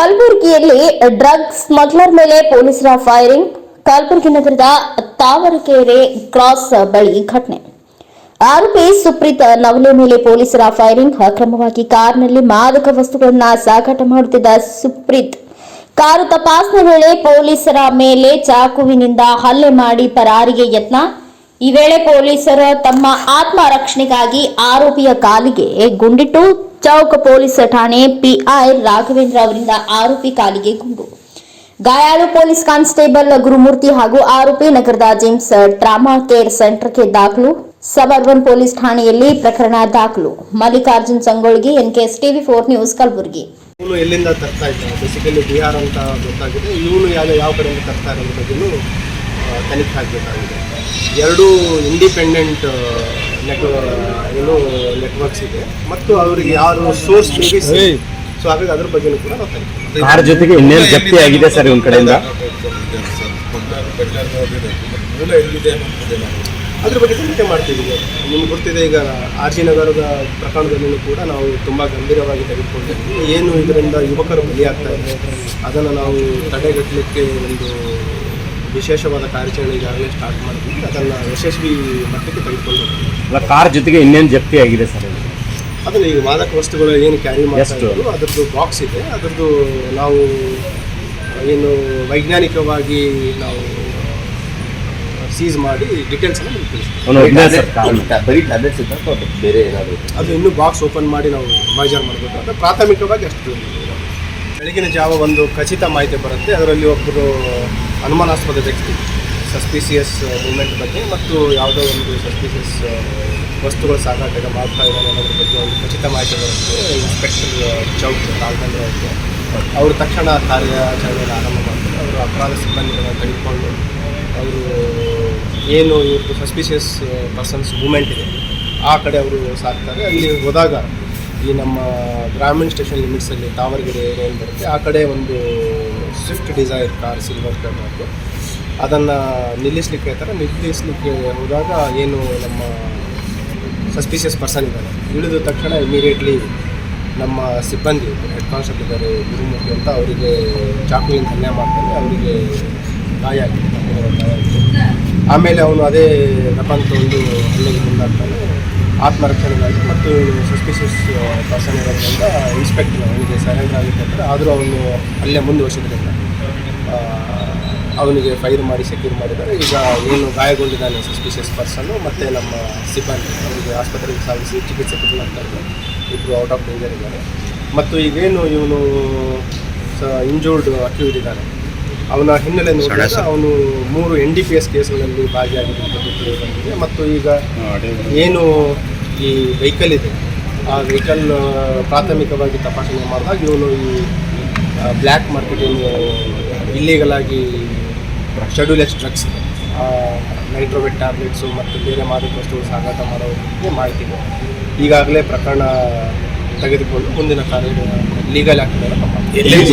ಕಲಬುರಗಿಯಲ್ಲಿ drugs smuggler ಮೇಲೆ ಪೊಲೀಸರ ಫೈರಿಂಗ್. ಕಲಬುರಗಿ ನಗರದ ತಾವರಕೆರೆ ಕ್ರಾಸ್ ಬಳಿ ಘಟನೆ. ಆರೋಪಿ ಸುಪ್ರೀತ್ ನವಲೆ ಮೇಲೆ ಪೊಲೀಸರ ಫೈರಿಂಗ್. ಅಕ್ರಮವಾಗಿ ಕಾರ್ನಲ್ಲಿ ಮಾದಕ ವಸ್ತುಗಳನ್ನ ಸಾಗಾಟ ಮಾಡುತ್ತಿದ್ದ ಸುಪ್ರೀತ್. ಕಾರು ತಪಾಸಣೆ ವೇಳೆ ಪೊಲೀಸರ ಮೇಲೆ ಚಾಕುವಿನಿಂದ ಹಲ್ಲೆ ಮಾಡಿ ಪರಾರಿಗೆ ಯತ್ನ. ಈ ವೇಳೆ ಪೊಲೀಸರು ತಮ್ಮ ಆತ್ಮರಕ್ಷಣೆಗಾಗಿ ಆರೋಪಿಯ ಕಾಲಿಗೆ ಗುಂಡಿಟ್ಟು ಚೌಕ ಪೊಲೀಸ್ ಠಾಣೆ ಪಿಐ ರಾಘವೇಂದ್ರ ಅವರಿಂದ ಆರೋಪಿ ಕಾಲಿಗೆ ಗುಂಡು. ಗಾಯಾಳು ಪೊಲೀಸ್ ಕಾನ್ಸ್ಟೇಬಲ್ ಗುರುಮೂರ್ತಿ ಹಾಗೂ ಆರೋಪಿ ನಗರದ ಜಿಮ್ಸ್ ಟ್ರಾಮಾ ಕೇರ್ ಸೆಂಟರ್ಗೆ ದಾಖಲು. ಸಬರ್ಬನ್ ಪೊಲೀಸ್ ಠಾಣೆಯಲ್ಲಿ ಪ್ರಕರಣ ದಾಖಲು. Mallikarjun Sangolgi NKS TV four news Kalaburagi. ಇವನು ಎಲ್ಲಿಂದ ತರ್ತಾ ಇದ್ದ ಬೇಸಿಕಲಿ ಬಿಹಾರ್ ಅಂತ ಗೊತ್ತಾಗಿದೆ. ಇವನು ಯಾವ ಯಾವ ಕಡೆಯಿಂದ ತರ್ತಾ ಇರೋದ್ರ ಬಗ್ಗೆನೂ ಆ, ತನಿಖೆ ಆಗಬೇಕಾಗಿದೆ. ಎರಡು ಇಂಡಿಪೆಂಡೆಂಟ್ ನೆಟ್ ಏನು ನೆಟ್ವರ್ಕ್ಸ್ ಇದೆ. ಮತ್ತು ಅವರಿಗೆ ಯಾರು ಸೋರ್ಸ್ ಸೊ ಹಾಗಾಗಿ ಅದ್ರ ಬಗ್ಗೆನೂ ಕೂಡ ನಾವು ಯಾರ ಜೊತೆಗೆ ಇನ್ನೇನು ಜಪ್ತಿ ಆಗಿದೆ ಸರ್ ಇವನ್ ಕಡೆಯಿಂದ? ಮೂಲ ಎಲ್ಲಿದೆ ಅದ್ರ ಬಗ್ಗೆ ತನಿಖೆ ಮಾಡ್ತೀವಿ. ನಿಮ್ಗೆ ಗೊತ್ತಿದೆ ಈಗ ಆರ್ ಜಿ ನಗರದ ಪ್ರಕರಣದಲ್ಲೂ ಕೂಡ ನಾವು ತುಂಬ ಗಂಭೀರವಾಗಿ ತೆಗೆದುಕೊಂಡಿದ್ದೀವಿ. ಏನು ಇದರಿಂದ ಯುವಕರು ಬಲಿಯಾಗ್ತಾ ಇದೆ ಅದನ್ನು ನಾವು ತಡೆಗಟ್ಟಲಿಕ್ಕೆ ಒಂದು ವಿಶೇಷವಾದ ಕಾರ್ಯಾಚರಣೆ ಈಗಾಗಲೇ ಸ್ಟಾರ್ಟ್ ಮಾಡಿದ್ವಿ ಅದನ್ನು ಯಶಸ್ವಿ ಮಟ್ಟಕ್ಕೆ ತೆಗೆದುಕೊಂಡು ಹೋಗ್ತೀವಿ. ಅಲ್ಲ ಕಾರ್ ಜೊತೆಗೆ ಇನ್ನೇನು ಜಪ್ತಿ ಆಗಿದೆ ಸರ್? ಅದನ್ನು ಈಗ ಮಾದಕ ವಸ್ತುಗಳು ಏನು ಕ್ಯಾರಿ ಮಾಡ್ತಾರೆ? ಅದರದ್ದು ಬಾಕ್ಸ್ ಇದೆ ಅದರದ್ದು ನಾವು ಏನು ವೈಜ್ಞಾನಿಕವಾಗಿ ನಾವು ಸೀಸ್ ಮಾಡಿ ಡಿಟೇಲ್ಸ್ ಬರೀ ಟ್ಯಾಬ್ಲೆಟ್ಸ್ ಇದ್ದ ಅಥವಾ ಬೇರೆ ಏನಾದರೂ ಅದು ಇನ್ನೂ ಬಾಕ್ಸ್ ಓಪನ್ ಮಾಡಿ ನಾವು ಮೈಜರ್ ಮಾಡಬೇಕು ಅಂತ ಪ್ರಾಥಮಿಕವಾಗಿ ಅಷ್ಟು ಬೆಳಗಿನ ಜಾವ ಒಂದು ಖಚಿತ ಮಾಹಿತಿ ಬರುತ್ತೆ. ಅದರಲ್ಲಿ ಒಬ್ಬರು ಅನುಮಾನಾಸ್ಪದ ವ್ಯಕ್ತಿ, ಸಸ್ಪಿಸಿಯಸ್ ಮೂಮೆಂಟ್ ಬಗ್ಗೆ ಮತ್ತು ಯಾವುದೋ ಒಂದು ಸಸ್ಪಿಸಿಯಸ್ ವಸ್ತುಗಳು ಸಾಗಾಟಕ್ಕೆ ಮಾಡ್ತಾ ಇದ್ದಾನೆ ಅನ್ನೋದ್ರ ಬಗ್ಗೆ ಒಂದು ಖಚಿತ ಮಾಹಿತಿ ಬರುತ್ತೆ. ಇನ್ಸ್ಪೆಕ್ಟರ್ ಚೌಕ್ ರಾಘವೇಂದ್ರ ಅವ್ರಿಗೆ. ಅವರು ತಕ್ಷಣ ಕಾರ್ಯಾಚರಣೆಯನ್ನು ಆರಂಭ ಮಾಡ್ತಾರೆ. ಅವರು ಅಪರಾಧ ಸಿಬ್ಬಂದಿಗಳನ್ನು ತೆಗೆದುಕೊಂಡು ಅವರು ಏನು ಇವ್ರದ್ದು ಸಸ್ಪಿಷಿಯಸ್ ಪರ್ಸನ್ಸ್ ಮೂಮೆಂಟ್ ಇದೆ, ಆ ಕಡೆ ಅವರು ಸಾಕ್ತಾರೆ. ಅಲ್ಲಿ ಹೋದಾಗ ಈ ನಮ್ಮ ಗ್ರಾಮೀಣ ಸ್ಟೇಷನ್ ಲಿಮಿಟ್ಸಲ್ಲಿ ತಾವರಗೆರೆ ಏನು ಬರುತ್ತೆ. ಆ ಕಡೆ ಒಂದು ಸ್ವಿಫ್ಟ್ ಡಿಸೈರ್ ಕಾರ್ ಸಿಲ್ವರ್ ಕಲರ್ದು ಅದನ್ನು ನಿಲ್ಲಿಸ್ಲಿಕ್ಕೆ ಹೇಳ್ತಾರೆ. ನಿಲ್ಲಿಸ್ಲಿಕ್ಕೆ ಹೋದಾಗ ಏನು ನಮ್ಮ ಸಸ್ಪಿಷಿಯಸ್ ಪರ್ಸನ್ ಇದ್ದಾರೆ ಇಳಿದ ತಕ್ಷಣ ಇಮಿಡಿಯೇಟ್ಲಿ ನಮ್ಮ ಸಿಬ್ಬಂದಿ ಹೆಡ್ ಕಾನ್ಸ್ಟೇಬಲ್ ಇದ್ದಾರೆ, ಗುರುಮೂರ್ತಿ ಅಂತ ಅವರಿಗೆ ಚಾಕುವಿನ ಹಲ್ಲೆ ಮಾಡ್ತಾರೆ. ಅವರಿಗೆ ಗಾಯ ಆಗಿದೆ ಆಮೇಲೆ ಅವನು ಅದೇ ವೆಪನ್ ಒಂದು ಮುಂದಾಗ್ತಾನೆ ಆತ್ಮರಕ್ಷಣೆಗಾಗಿ ಮತ್ತು ಸಸ್ಪಿಷಿಯಸ್ ಪರ್ಸನ್ ಇರೋದ್ರಿಂದ ಇನ್ಸ್ಪೆಕ್ಟರ್ ಅವನಿಗೆ ಸರೆಂಡರ್ ಆಗಿರ್ತಾರೆ ಆದರೂ ಅವನು ಅಲ್ಲೇ ಮುಂದುವರಿಸಿದ್ರಿಂದ ಅವನಿಗೆ ಫೈರ್ ಮಾಡಿ ಸೆಕ್ಯೂರ್ ಮಾಡಿದ್ದಾರೆ. ಈಗ ಏನು ಗಾಯಗೊಂಡಿದ್ದಾನೆ ಸಸ್ಪಿಷಿಯಸ್ ಪರ್ಸನ್ನು ಮತ್ತು ನಮ್ಮ ಸಿಬ್ಬಂದಿ ಅವನಿಗೆ ಆಸ್ಪತ್ರೆಗೆ ಸಾಗಿಸಿ ಚಿಕಿತ್ಸೆ ಕೊಡಲಾಗ್ತಾ ಇಬ್ಬರು ಔಟ್ ಆಫ್ ಡೇಂಜರ್ ಇದ್ದಾರೆ. ಮತ್ತು ಈಗೇನು ಇವನು ಸ ಇಂಜೂರ್ಡ್ ಅಕ್ಯೂಡ್ ಇದ್ದಾನೆ. ಅವನ ಹಿನ್ನೆಲೆ ನೋಡಿದಾಗ ಅವನು ಮೂರು ಎನ್ ಡಿ ಪಿ ಎಸ್ ಕೇಸ್ಗಳಲ್ಲಿ ಭಾಗಿಯಾಗಿರುವಂಥದ್ದು ತಿಳಿದು ಬಂದಿದೆ ಮತ್ತು ಈಗ ಏನು ಈ ವೆಹಿಕಲ್ ಇದೆ ಆ ವೆಹಿಕಲ್ ಪ್ರಾಥಮಿಕವಾಗಿ ತಪಾಸಣೆ ಮಾಡಿದಾಗ ಇವನು ಈ ಬ್ಲ್ಯಾಕ್ ಮಾರ್ಕೆಟಿಂಗ್ ಏನು ಇಲ್ಲೀಗಲ್ ಆಗಿ schedule S drugs nitrovet tablets ಮತ್ತು ಬೇರೆ ಮಾದಕ ವಸ್ತುಗಳು ಸಾಗಾಟ ಮಾಡೋದಕ್ಕೆ ಮಾಹಿತಿ ಇದೆ. ಈಗಾಗಲೇ ಪ್ರಕರಣ ತೆಗೆದುಕೊಂಡು ಮುಂದಿನ ಕಾರ್ಯ ಲೀಗಲ್ ಆಗ್ತದೆ